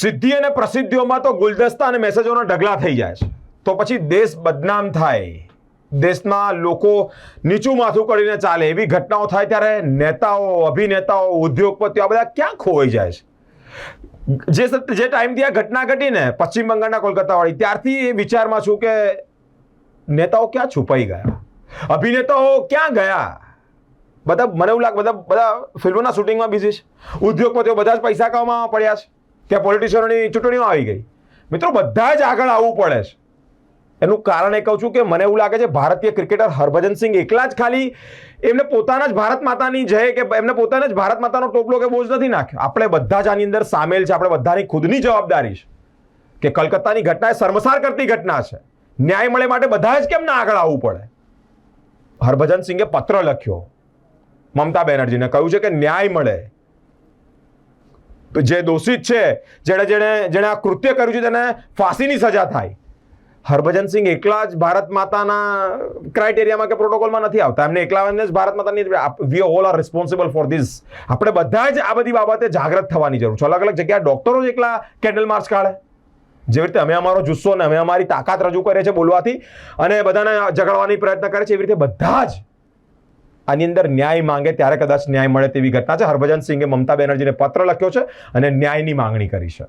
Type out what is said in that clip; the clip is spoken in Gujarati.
સિદ્ધિ અને પ્રસિદ્ધિઓમાં તો ગુલદસ્તા અને મેસેજોના ઢગલા થઈ જાય છે. તો પછી દેશ બદનામ થાય. દેશના લોકો નીચું માથું કરીને ચાલે. એવી ઘટનાઓ થાય ત્યારે નેતાઓ, અભિનેતાઓ, ઉદ્યોગપતિઓ આ બધા ક્યાં ખોવાઈ જાય છે? જે જે ટાઈમથી આ ઘટના ઘટીને પશ્ચિમ બંગાળના કોલકાતાવાળી, ત્યારથી એ વિચારમાં છું કે નેતાઓ ક્યાં છુપાઈ ગયા? અભિનેતાઓ ક્યાં ગયા? બધા, મને એવું લાગે, બધા બધા ફિલ્મોના શૂટિંગમાં બિઝી છે. ઉદ્યોગપતિઓ બધા જ પૈસા કમાવા પડ્યા છે. કે પોલિટિશિયનોની ચૂંટણીઓ આવી ગઈ. મિત્રો, બધા જ આગળ આવવું પડે છે. એનું કારણ એ કહું છું કે મને એવું લાગે છે, ભારતીય ક્રિકેટર હરભજન સિંહ એકલા જ ખાલી એમને પોતાના જ ભારત માતાની જય કે એમને પોતાને જ ભારત માતાનો ટોપલો કે બોજ નથી નાખ્યો. આપણે બધા જ આની અંદર સામેલ છે, આપણે બધાની ખુદની જવાબદારી છે કે કલકત્તાની ઘટના એ શર્મસાર કરતી ઘટના છે. ન્યાય મળે માટે બધા જ કેમ ના આગળ આવવું પડે? હરભજન સિંહે પત્ર લખ્યો મમતા બેનર્જીને, કહ્યું છે કે ન્યાય મળે. જે દોષિત છે, જેણે જેણે જેણે આ કૃત્ય કર્યું છે, તેને ફાંસીની સજા થાય. હરભજન સિંહ એકલા જ ભારત માતાના ક્રાઇટેરિયામાં કે પ્રોટોકોલમાં નથી આવતા. એમને એકલાને જ ભારત માતાની we all are responsible for this આપણે બધા જ આ બધી બાબતે જાગૃત થવાની જરૂર છે. અલગ અલગ જગ્યાએ ડોક્ટરો જ એકલા કેન્ડલ માર્ચ કાઢે. જેવી રીતે અમે અમારો જુસ્સો ને અમે અમારી તાકાત રજૂ કરીએ છીએ બોલવાથી અને બધાને જગાડવાની પ્રયત્ન કરે છે, એવી રીતે બધા જ આની અંદર ન્યાય માંગે ત્યારે કદાચ ન્યાય મળે તેવી ઘટના છે. હરભજન સિંહે મમતા બેનર્જીને પત્ર લખ્યો છે અને ન્યાયની માંગણી કરી છે.